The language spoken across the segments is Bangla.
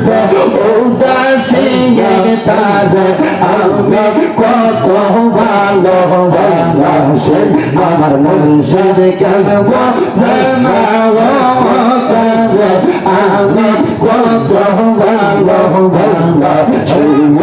কইরাছে উদাসী তার আমি কত ভালো ভালোবাসে আমার মুর্শিদ কেন আমি কত ভালো ভালোবাসি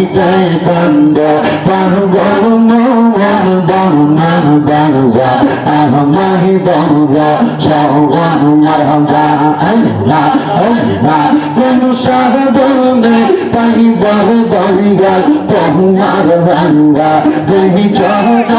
হৃদয় বন্ধ। বাঙ্গল মন বাংলার বাংলা আমার বাংলা সবার বাংলা আল্লাহ আল্লাহ, কেন সাহবনে পাইবার বাংলা তোমার বাংলা তুমি চরণ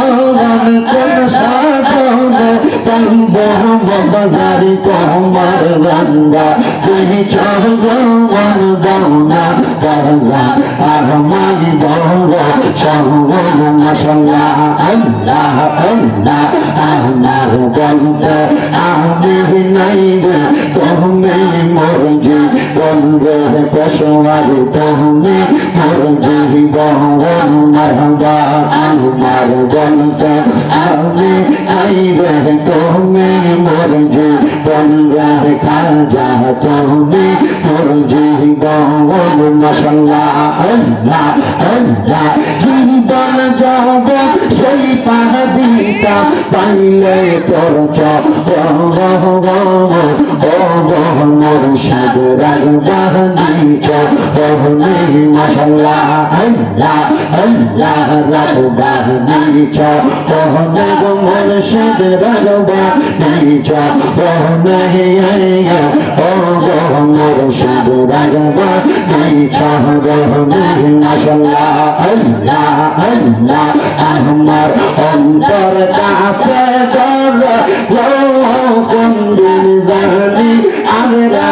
বান্দা বাজার তোমার বান্দা তুমি চরবার দৌনা দৌনা আর মাই দৌরা চরবার মশলা আল্লাহ আল্লাহ আল্লাহ বন্ধ আমি নাই রে তুমি মরজি বন্ধ পশুয়ার তুমি মরজি বন্ধা আমি আইবে তুমি মোর যে বন্ধা খাজা তুমি জীবন মশলা আল্লাহ আল্লাহ জীবন যাব সেই পাহাড়িটা পাইলে তোর মোর সাগরার বাহানি চহনি মশলা আল্লাহ আল্লাহ রাত বাহানি চহনে মোর সাগরার বাহানি চহনে ও মোর সাধু ভগবান হরি চাহ রহমান মাশাল্লাহ আল্লাহ আল্লাহ আমার অন্তর কাঁপে কুন্দিল জানি আমরা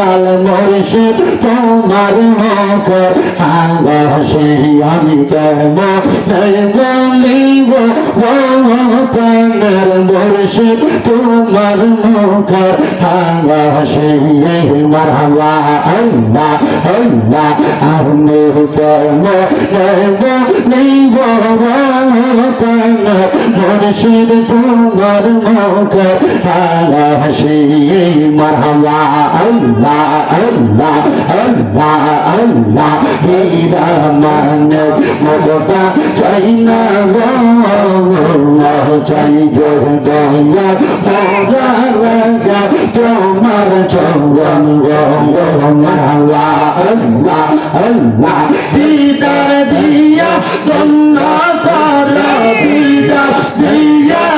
দয়াল মুর্শিদ তোমার মুখ আগাসে আমি কেম বলিব প্রাণের মুর্শিদ তোমার মুখ আগাসে মারহাবা। আল্লাহ আল্লাহ, আমি কেম বলিব প্রাণের মুর্শিদ তোমার মুখ আগাসে মারহাবা। আল্লাহ Allah, Allah, Allah, Allah, He Rahman, Mokta China, Allah, China, Daya, Daya, Raja, Tomar, Chongan, Gongon, Allah, Allah, Allah, Didar, Diya, Donna, Sara, Didar, Diya,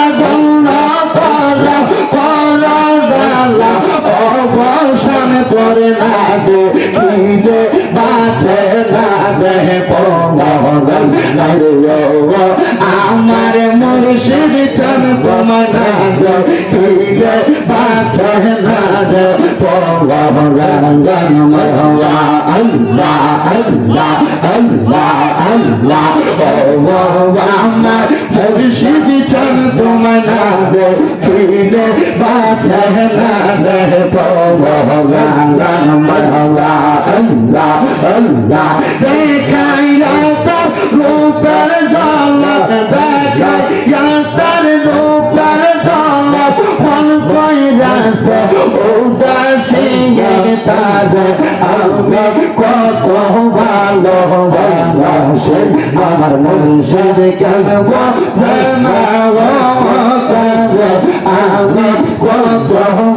Murshidi চল তুমনা দে ফিরে বাছহ না রহ পাওয়া গান গান মহলা আল্লাহ আল্লাহ দেখাই উদাসীর তারে আমি কত ভালো ভালোবাসে। আমার মনুষ্যের কেন আমি কত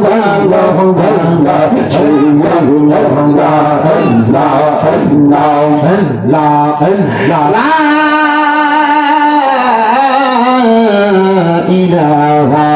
ভালো ভালোবাসে মহুলা হল্লা হল্লা হল্লা হল্লা ইলাহা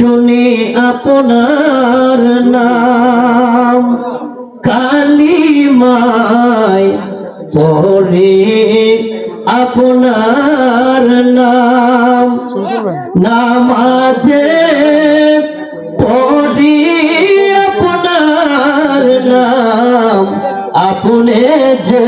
শুনি আপনার নাম। কালিমায় পড়ে আপনার নাম। নামাজে পড়ি আপনার নাম। আপনি যে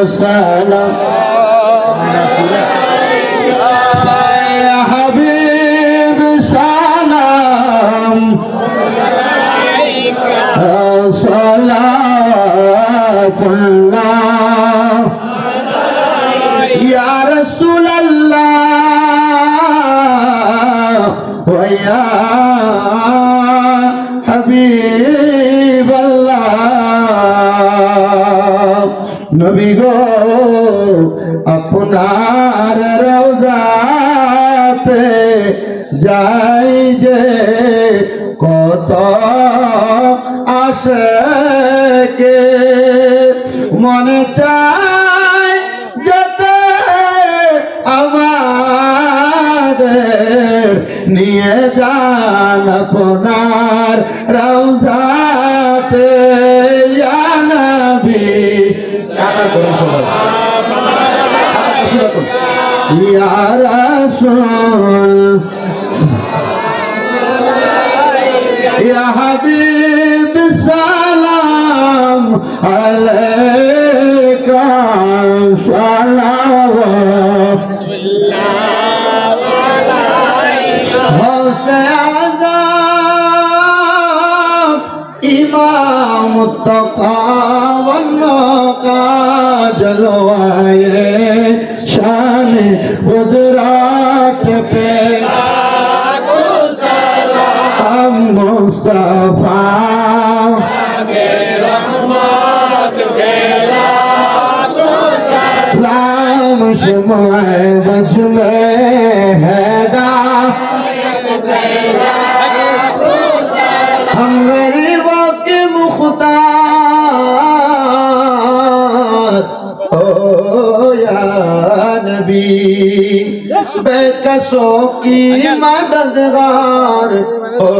وسلام يا حبيب سلام صلاة الله يا رسول الله নবী গো, আপনার রওজাতে যাই যে কত আসে কে। মনে চায় যেতে আমাদের নিয়ে যান আপনার রওজাতে। ইয়া সবাই। ইয়া হাবিব সালাম আলাইকা রোয়ায়ে শান বদরাত পে সালাম। মুস্তা আসো কি মদদগার হো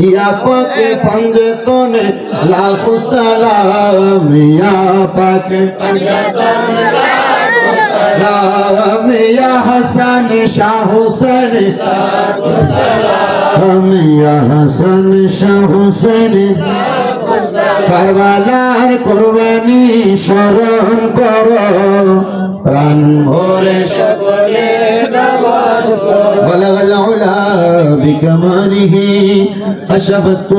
ইয়া পাকে পঞ্জতন লাফু সালাম ইয়া পাকে পঞ্জতন লাফু সালাম শাহ হুসেন লাফু শাহ হুসেন কারবালার কোরবানি স্মরণ কর। প্রাণ ভরে সকলে বলা গলা বিকমানিহি আশাবত